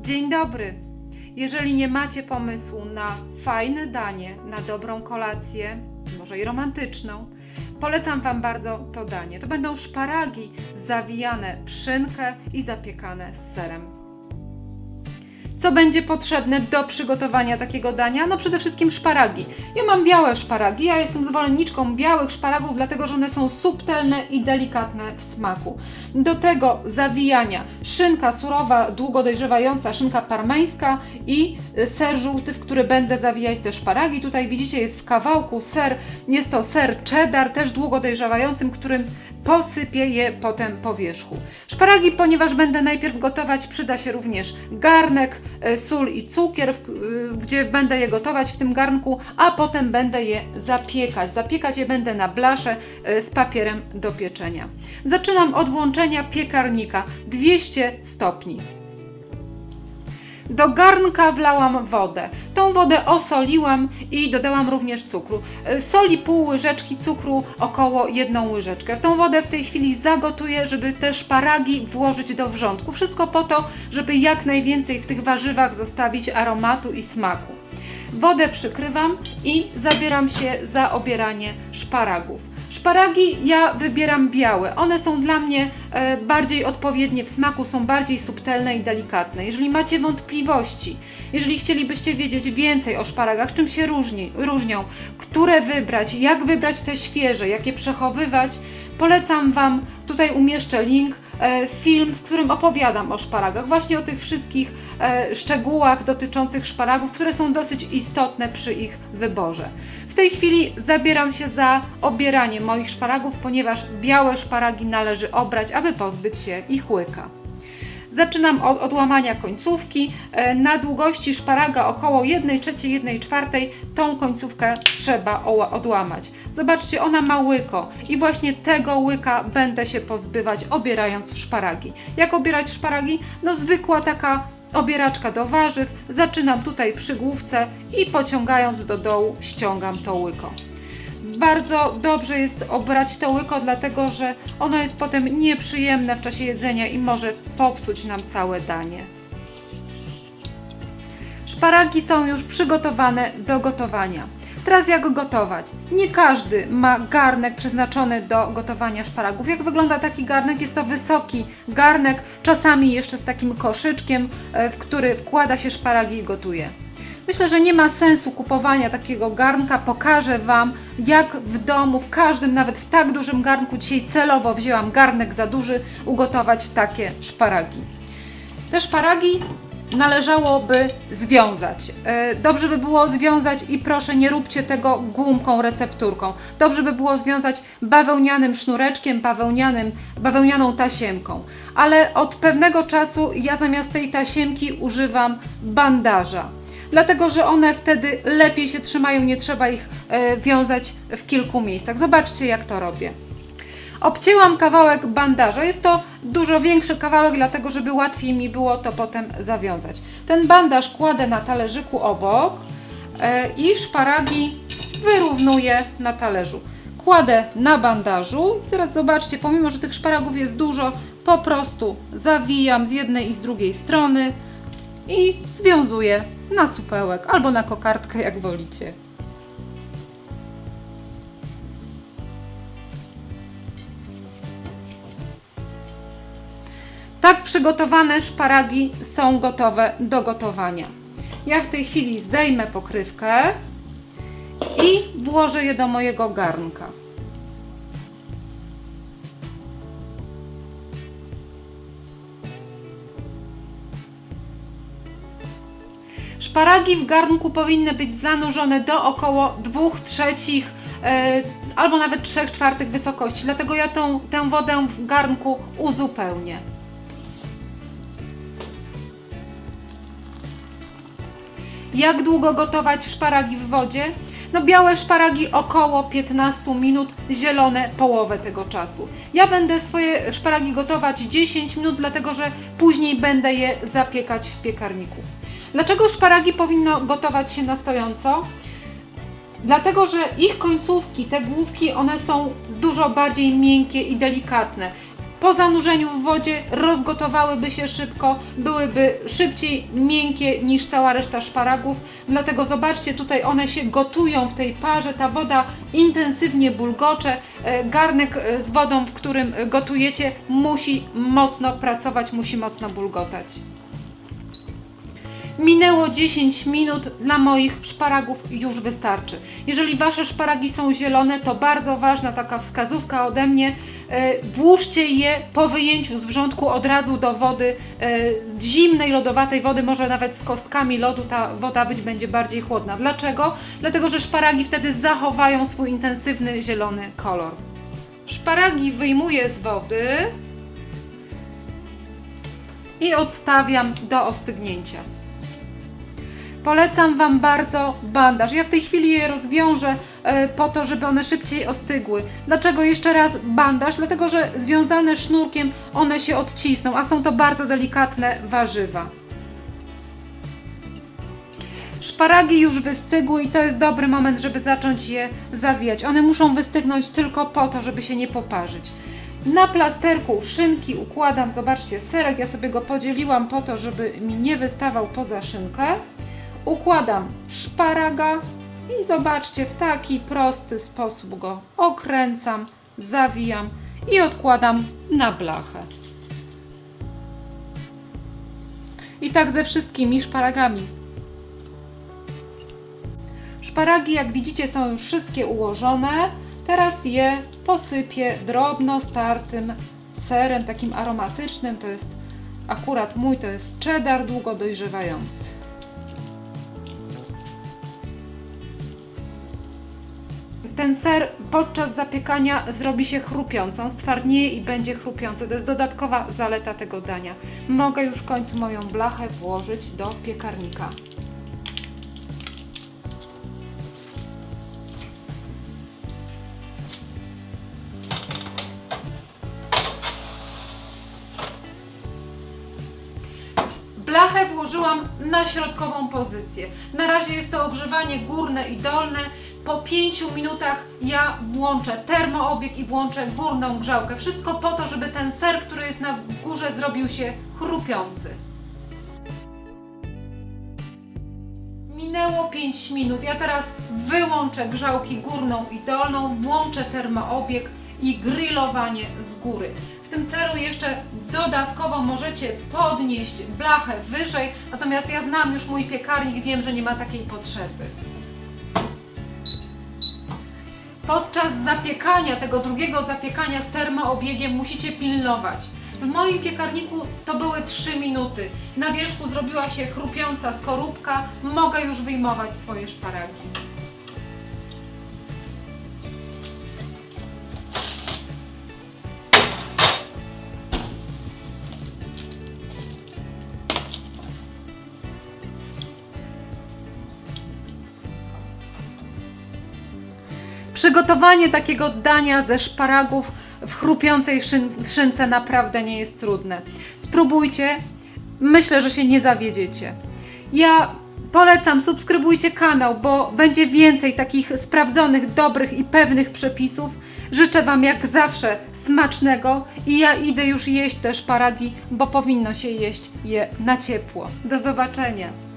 Dzień dobry. Jeżeli nie macie pomysłu na fajne danie, na dobrą kolację, może i romantyczną, polecam Wam bardzo to danie. To będą szparagi zawijane w szynkę i zapiekane z serem. Co będzie potrzebne do przygotowania takiego dania? No przede wszystkim szparagi. Ja mam białe szparagi, ja jestem zwolenniczką białych szparagów, dlatego że one są subtelne i delikatne w smaku. Do tego zawijania szynka surowa, długo dojrzewająca, szynka parmeńska i y, ser żółty, w który będę zawijać te szparagi. Tutaj widzicie jest w kawałku ser, jest to ser cheddar, też długo dojrzewającym, którym posypię je potem po wierzchu. Szparagi, ponieważ będę najpierw gotować, przyda się również garnek, e, sól i cukier, y, gdzie będę je gotować w tym garnku, a potem będę je zapiekać. Zapiekać je będę na blasze e, z papierem do pieczenia. Zaczynam od włączenia piekarnika 200 stopni. Do garnka wlałam wodę. Tą wodę osoliłam i dodałam również cukru. E, Soli pół łyżeczki, cukru około jedną łyżeczkę. Tą wodę w tej chwili zagotuję, żeby te szparagi włożyć do wrzątku. Wszystko po to, żeby jak najwięcej w tych warzywach zostawić aromatu i smaku. Wodę przykrywam i zabieram się za obieranie szparagów. Szparagi ja wybieram białe. One są dla mnie e, bardziej odpowiednie w smaku, są bardziej subtelne i delikatne. Jeżeli macie wątpliwości, jeżeli chcielibyście wiedzieć więcej o szparagach, czym się różni, różnią, które wybrać, jak wybrać te świeże, jak je przechowywać, polecam Wam, tutaj umieszczę link, e, film, w którym opowiadam o szparagach, właśnie o tych wszystkich e, szczegółach dotyczących szparagów, które są dosyć istotne przy ich wyborze. Tej chwili zabieram się za obieranie moich szparagów, ponieważ białe szparagi należy obrać, aby pozbyć się ich łyka. Zaczynam od odłamania końcówki. E, Na długości szparaga około 1 trzeciej, 1 czwartej tą końcówkę trzeba odłamać. Zobaczcie, ona ma łyko i właśnie tego łyka będę się pozbywać obierając szparagi. Jak obierać szparagi? No zwykła taka obieraczka do warzyw. Zaczynam tutaj przy główce i pociągając do dołu ściągam to łyko. Bardzo dobrze jest obrać to łyko, dlatego że ono jest potem nieprzyjemne w czasie jedzenia i może popsuć nam całe danie. Szparagi są już przygotowane do gotowania. Teraz jak gotować? Nie każdy ma garnek przeznaczony do gotowania szparagów. Jak wygląda taki garnek? Jest to wysoki garnek, czasami jeszcze z takim koszyczkiem, e, w który wkłada się szparagi i gotuje. Myślę, że nie ma sensu kupowania takiego garnka. Pokażę Wam, jak w domu, w każdym, nawet w tak dużym garnku, dzisiaj celowo wzięłam garnek za duży, ugotować takie szparagi. Te szparagi należałoby związać. E, Dobrze by było związać i proszę nie róbcie tego gumką, recepturką. Dobrze by było związać bawełnianym sznureczkiem, bawełnianym, bawełnianą tasiemką. Ale od pewnego czasu ja zamiast tej tasiemki używam bandaża. Dlatego, że one wtedy lepiej się trzymają, nie trzeba ich e, wiązać w kilku miejscach. Zobaczcie, jak to robię. Obcięłam kawałek bandaża. Jest to dużo większy kawałek, dlatego żeby łatwiej mi było to potem zawiązać. Ten bandaż kładę na talerzyku obok e, i szparagi wyrównuję na talerzu. Kładę na bandażu teraz zobaczcie, pomimo że tych szparagów jest dużo, po prostu zawijam z jednej i z drugiej strony i związuję na supełek albo na kokardkę, jak wolicie. Tak przygotowane szparagi są gotowe do gotowania. Ja w tej chwili zdejmę pokrywkę i włożę je do mojego garnka. Szparagi w garnku powinny być zanurzone do około 2 trzecich e, albo nawet 3 czwartych wysokości, dlatego ja tą, tę wodę w garnku uzupełnię. Jak długo gotować szparagi w wodzie? No białe szparagi około 15 minut, zielone połowę tego czasu. Ja będę swoje szparagi gotować 10 minut, dlatego że później będę je zapiekać w piekarniku. Dlaczego szparagi powinno gotować się na stojąco? Dlatego, że ich końcówki, te główki, one są dużo bardziej miękkie i delikatne. Po zanurzeniu w wodzie rozgotowałyby się szybko, byłyby szybciej miękkie niż cała reszta szparagów. Dlatego zobaczcie, tutaj one się gotują w tej parze, ta woda intensywnie bulgocze. E, Garnek e, z wodą, w którym gotujecie, musi mocno pracować, musi mocno bulgotać. Minęło 10 minut, dla moich szparagów już wystarczy. Jeżeli Wasze szparagi są zielone, to bardzo ważna taka wskazówka ode mnie. e, Włóżcie je po wyjęciu z wrzątku od razu do wody, e, z zimnej, lodowatej wody, może nawet z kostkami lodu, ta woda być będzie bardziej chłodna. Dlaczego? Dlatego, że szparagi wtedy zachowają swój intensywny zielony kolor. Szparagi wyjmuję z wody i odstawiam do ostygnięcia. Polecam Wam bardzo bandaż. Ja w tej chwili je rozwiążę e, po to, żeby one szybciej ostygły. Dlaczego jeszcze raz bandaż? Dlatego, że związane sznurkiem one się odcisną, a są to bardzo delikatne warzywa. Szparagi już wystygły i to jest dobry moment, żeby zacząć je zawijać. One muszą wystygnąć tylko po to, żeby się nie poparzyć. Na plasterku szynki układam, zobaczcie, serek, ja sobie go podzieliłam po to, żeby mi nie wystawał poza szynkę. Układam szparaga i zobaczcie, w taki prosty sposób go okręcam, zawijam i odkładam na blachę. I tak ze wszystkimi szparagami. Szparagi, jak widzicie, są już wszystkie ułożone. Teraz je posypię drobno startym serem, takim aromatycznym. To jest akurat mój, to jest cheddar długo dojrzewający. Ten ser podczas zapiekania zrobi się chrupiący, on stwardnieje i będzie chrupiący. To jest dodatkowa zaleta tego dania. Mogę już w końcu moją blachę włożyć do piekarnika. Na środkową pozycję. Na razie jest to ogrzewanie górne i dolne. Po 5 minutach ja włączę termoobieg i włączę górną grzałkę. Wszystko po to, żeby ten ser, który jest na górze, zrobił się chrupiący. Minęło 5 minut. Ja teraz wyłączę grzałki górną i dolną, włączę termoobieg i grillowanie z góry. W tym celu jeszcze dodatkowo możecie podnieść blachę wyżej, natomiast ja znam już mój piekarnik wiem, że nie ma takiej potrzeby. Podczas zapiekania, tego drugiego zapiekania z termoobiegiem musicie pilnować. W moim piekarniku to były 3 minuty. Na wierzchu zrobiła się chrupiąca skorupka. Mogę już wyjmować swoje szparagi. Przygotowanie takiego dania ze szparagów w chrupiącej szyn szynce naprawdę nie jest trudne. Spróbujcie, myślę, że się nie zawiedziecie. Ja polecam, subskrybujcie kanał, bo będzie więcej takich sprawdzonych, dobrych i pewnych przepisów. Życzę Wam jak zawsze smacznego i ja idę już jeść te szparagi, bo powinno się jeść je na ciepło. Do zobaczenia.